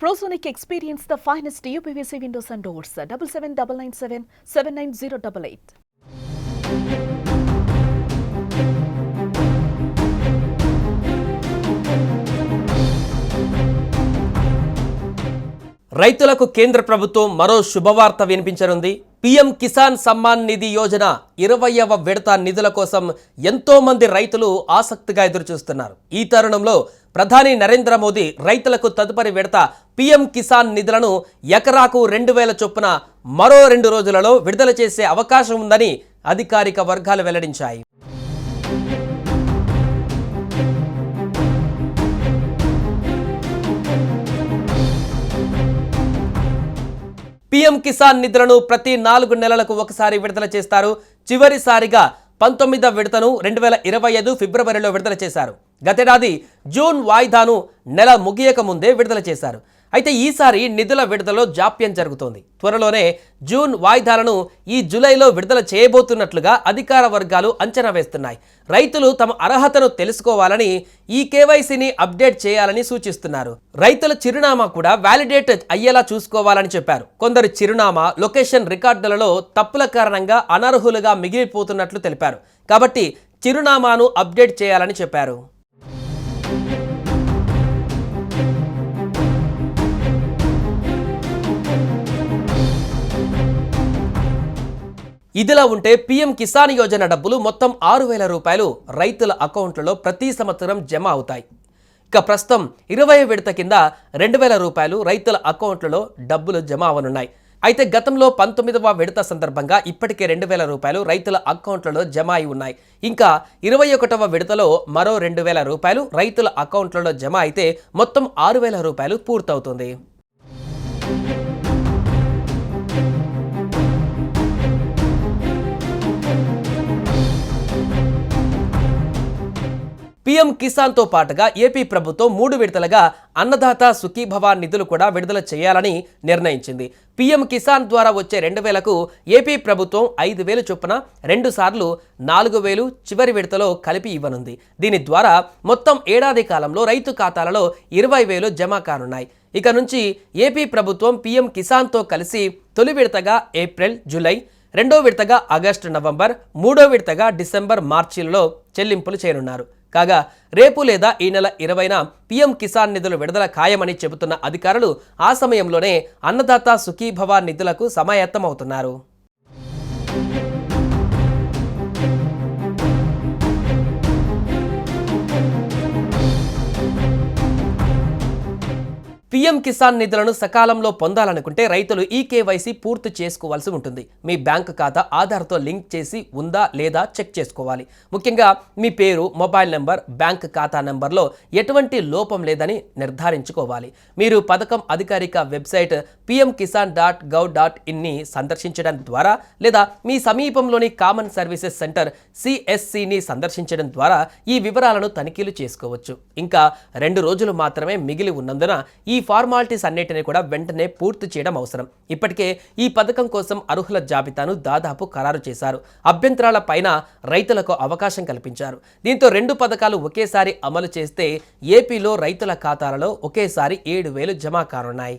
Prosonic experience the finest UPVC windows and doors double seven double nine seven seven nine zero double eight రైతులకు కేంద్ర ప్రభుత్వం మరో శుభవార్త వినిపించనుంది పీఎం కిసాన్ సమ్మాన్ నిధి యోజన ఇరవయవ విడత నిధుల కోసం ఎంతో మంది రైతులు ఆసక్తిగా ఎదురుచూస్తున్నారు. ఈ తరుణంలో ప్రధాని నరేంద్ర మోదీ రైతులకు తదుపరి విడత పీఎం కిసాన్ నిధులను ఎకరాకు రెండు వేల చొప్పున మరో రెండు రోజులలో విడుదల చేసే అవకాశం ఉందని అధికారిక వర్గాలు వెల్లడించాయి. పీఎం కిసాన్ నిధులను ప్రతి నాలుగు నెలలకు ఒకసారి విడుదల చేస్తారు. చివరిసారిగా పంతొమ్మిదవ విడతను రెండు వేల ఇరవై ఐదు ఫిబ్రవరిలో విడుదల చేశారు. గతేడాది జూన్ వాయిదాను నెల ముగియక ముందే విడుదల చేశారు. అయితే ఈసారి నిధుల విడుదలలో జాప్యం జరుగుతోంది. త్వరలోనే జూన్ వాయిదాలను ఈ జూలైలో విడుదల చేయబోతున్నట్లుగా అధికార వర్గాలు అంచనా వేస్తున్నాయి. రైతులు తమ అర్హతను తెలుసుకోవాలని ఈ కేవైసీని అప్డేట్ చేయాలని సూచిస్తున్నారు. రైతుల చిరునామా కూడా వ్యాలిడేట్ అయ్యేలా చూసుకోవాలని చెప్పారు. కొందరు చిరునామా లొకేషన్ రికార్డులలో తప్పుల కారణంగా అనర్హులుగా మిగిలిపోతున్నట్లు తెలిపారు. కాబట్టి చిరునామాను అప్డేట్ చేయాలని చెప్పారు. ఇదిలా ఉంటే పీఎం కిసాన్ యోజన డబ్బులు మొత్తం ఆరు వేల రూపాయలు రైతుల అకౌంట్లలో ప్రతి సంవత్సరం జమ అవుతాయి. ఇక ప్రస్తుతం ఇరవై విడత కింద రెండు వేల రూపాయలు రైతుల అకౌంట్లలో డబ్బులు జమ అవనున్నాయి. అయితే గతంలో పంతొమ్మిదవ విడత సందర్భంగా ఇప్పటికే రెండు వేల రూపాయలు రైతుల అకౌంట్లలో జమ అయి ఉన్నాయి. ఇంకా ఇరవై ఒకటవ విడతలో మరో రెండు వేల రూపాయలు రైతుల అకౌంట్లలో జమ అయితే మొత్తం ఆరు వేల రూపాయలు పూర్తవుతుంది. పీఎం కిసాన్తో పాటుగా ఏపీ ప్రభుత్వం మూడు విడతలుగా అన్నదాత సుఖీభవ నిధులు కూడా విడుదల చేయాలని నిర్ణయించింది. పీఎం కిసాన్ ద్వారా వచ్చే రెండు వేలకు ఏపీ ప్రభుత్వం ఐదు వేలు చొప్పున రెండు సార్లు నాలుగు వేలు చివరి విడతలో కలిపి ఇవ్వనుంది. దీని ద్వారా మొత్తం ఏడాది కాలంలో రైతు ఖాతాలలో ఇరవై వేలు జమ కానున్నాయి. ఇక నుంచి ఏపీ ప్రభుత్వం పీఎం కిసాన్తో కలిసి తొలి విడతగా ఏప్రిల్ జూలై రెండో విడతగా ఆగస్టు నవంబర్ మూడో విడతగా డిసెంబర్ మార్చిలలో చెల్లింపులు చేయనున్నారు. కాగా రేపు లేదా ఈ నెల ఇరవైన పీఎం కిసాన్ నిధులు విడుదల ఖాయమని చెబుతున్న అధికారులు ఆ సమయంలోనే అన్నదాత సుఖీభవ నిధులకు సమాయత్తమవుతున్నారు. పీఎం కిసాన్ నిధులను సకాలంలో పొందాలనుకుంటే రైతులు ఈ కేవైసీ పూర్తి చేసుకోవాల్సి ఉంటుంది. మీ బ్యాంకు ఖాతా ఆధార్తో లింక్ చేసి ఉందా లేదా చెక్ చేసుకోవాలి. ముఖ్యంగా మీ పేరు మొబైల్ నెంబర్ బ్యాంక్ ఖాతా నెంబర్లో ఎటువంటి లోపం లేదని నిర్ధారించుకోవాలి. మీరు పథకం అధికారిక website PM Kisan dot gov dot ఇన్ని సందర్శించడం ద్వారా లేదా మీ సమీపంలోని కామన్ సర్వీసెస్ సెంటర్ సిఎస్సిని సందర్శించడం ద్వారా ఈ వివరాలను తనిఖీలు చేసుకోవచ్చు. ఇంకా రెండు రోజులు మాత్రమే మిగిలి ఉన్నందున ఈ ఫార్మాలిటీస్ అన్నిటిని కూడా వెంటనే పూర్తి చేయడం అవసరం. ఇప్పటికే ఈ పథకం కోసం అర్హుల జాబితాను దాదాపు ఖరారు చేశారు. అభ్యంతరాల పైన రైతులకు అవకాశం కల్పించారు. దీంతో రెండు పథకాలు ఒకేసారి అమలు చేస్తే ఏపీలో రైతుల ఖాతాలలో ఒకేసారి ఏడు వేలు జమ కానున్నాయి.